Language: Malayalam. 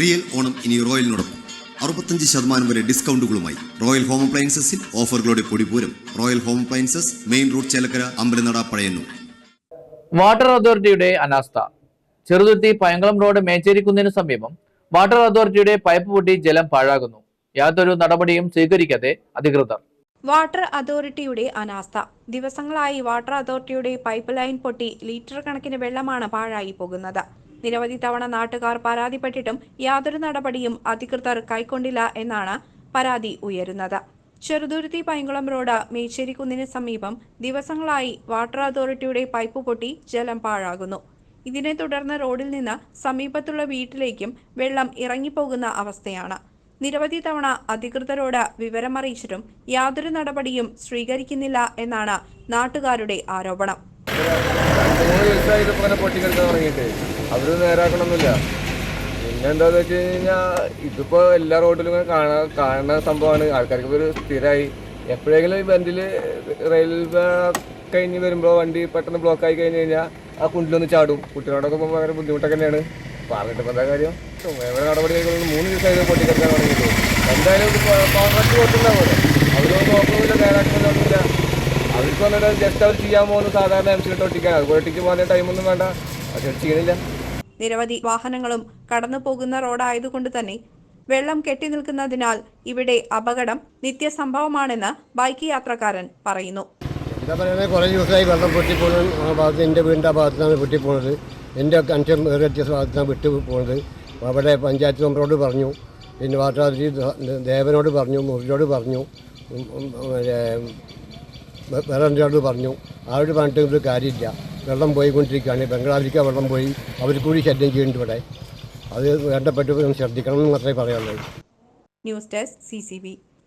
റിയൽ ഓണം ഇനി റോയലിനോടൊപ്പം. അറുപത്തഞ്ച് ശതമാനം വരെ ഡിസ്കൗണ്ടുകളുമായി റോയൽ ഹോം അപ്ലയൻസസിൽ ഓഫറുകളുടെ പൊടിപൂരം. Royal home appliances main road Chelakkara അമ്പലനട പഴയന്നൂർ. വാട്ടർ അതോറിറ്റിയുടെ അനാസ്ഥ. ചെറുതുരുത്തി പയങ്കളം റോഡ് മേച്ചേരിക്കുന്നതിന് സമീപം വാട്ടർ അതോറിറ്റിയുടെ പൈപ്പ് പൊട്ടി ജലം പാഴാകുന്നു. യാതൊരു നടപടിയും സ്വീകരിക്കാതെ അധികൃതർ. വാട്ടർ അതോറിറ്റിയുടെ അനാസ്ഥ. ദിവസങ്ങളായി വാട്ടർ അതോറിറ്റിയുടെ പൈപ്പ് ലൈൻ പൊട്ടി ലിറ്റർ കണക്കിന് വെള്ളമാണ് പാഴായി പോകുന്നത്. നിരവധി തവണ നാട്ടുകാർ പരാതിപ്പെട്ടിട്ടും യാതൊരു നടപടിയും അധികൃതർ കൈക്കൊണ്ടില്ല എന്നാണ് പരാതി ഉയരുന്നത്. ചെറുതുരുത്തി പൈങ്കുളം റോഡ് മേച്ചേരിക്കുന്നിന് സമീപം ദിവസങ്ങളായി വാട്ടർ അതോറിറ്റിയുടെ പൈപ്പ് പൊട്ടി ജലം പാഴാകുന്നു. ഇതിനെ തുടർന്ന് റോഡിൽ നിന്ന് സമീപത്തുള്ള വീട്ടിലേക്കും വെള്ളം ഇറങ്ങിപ്പോകുന്ന അവസ്ഥയാണ്. നിരവധി തവണ അധികൃതരോട് വിവരമറിയിച്ചിട്ടും യാതൊരു നടപടിയും സ്വീകരിക്കുന്നില്ല എന്നാണ് നാട്ടുകാരുടെ ആരോപണം. അവർ നേരാക്കണമെന്നില്ല പിന്നെ എന്താന്ന് വെച്ച് കഴിഞ്ഞാൽ ഇതിപ്പോ എല്ലാ റോഡിലും ഇങ്ങനെ കാണാ കാണുന്ന സംഭവമാണ്. ആൾക്കാർക്ക് ഒരു സ്ഥിരമായി എപ്പോഴെങ്കിലും ഈ ബന്റിൽ റെയിൽവേ കഴിഞ്ഞ് വരുമ്പോൾ വണ്ടി പെട്ടെന്ന് ബ്ലോക്ക് ആയി കഴിഞ്ഞ് കഴിഞ്ഞാൽ ആ കുണ്ടിലൊന്ന് ചാടും. കുട്ടികളോടൊക്കെ പോകുമ്പോൾ ഭയങ്കര ബുദ്ധിമുട്ടൊക്കെ തന്നെയാണ്. പറഞ്ഞിട്ട് എന്താ കാര്യം? വേറെ നടപടി കൈക്കൊള്ളുന്നു? മൂന്ന് ദിവസമായി ഇത് പൊട്ടിക്കെടുക്കാൻ തുടങ്ങിയിട്ട്. എന്തായാലും കോൺട്രാക്ട് കൊടുത്തിട്ടുണ്ടാവുമല്ലോ അവരൊന്നും നോക്കുന്നില്ല നേരാക്കുന്നില്ല അവർക്ക് വന്നിട്ട് ജസ്റ്റ് അവർ ചെയ്യാൻ പോകുന്നത് സാധാരണ എം സി ഒട്ടിക്കാൻ. അത് ഒട്ടിക്ക് പോകുന്ന ടൈമൊന്നും വേണ്ട. പക്ഷെ ചെയ്യണില്ല നിരവധി വാഹനങ്ങളും കടന്നു പോകുന്ന റോഡായതുകൊണ്ട് തന്നെ വെള്ളം കെട്ടി നിൽക്കുന്നതിനാൽ ഇവിടെ അപകടം നിത്യസംഭവമാണെന്ന് ബൈക്ക് യാത്രക്കാരൻ പറയുന്നു. എന്താ പറയുന്നത് കുറേ ദിവസമായി വെള്ളം പൊട്ടിപ്പോകുന്നത് ആ ഭാഗത്ത് എന്റെ വീടിന്റെ ആ ഭാഗത്താണ് പൊട്ടിപ്പോണത്. എന്റെ ഭാഗത്താണ് വിട്ട് പോകുന്നത് അവിടെ പഞ്ചായത്ത് മെമ്പറോട് പറഞ്ഞു പിന്നെ വാട്ടർ ദേവനോട് പറഞ്ഞു മുറിയോട് പറഞ്ഞു വേറെ പറഞ്ഞു. ആരോട് പറഞ്ഞിട്ട് ഒരു കാര്യമില്ല. വെള്ളം പോയിക്കൊണ്ടിരിക്കുകയാണ്. ബംഗ്ലാവിലേക്ക് വെള്ളം പോയി. അവർ കൂടി ശല്യം ചെയ്യുന്നുണ്ട് ഇവിടെ. അത് വേണ്ടപ്പെട്ട ശ്രദ്ധിക്കണം എന്ന് മാത്രമേ പറയാനുള്ളൂ ന്യൂസ് ഡെസ്ക് സി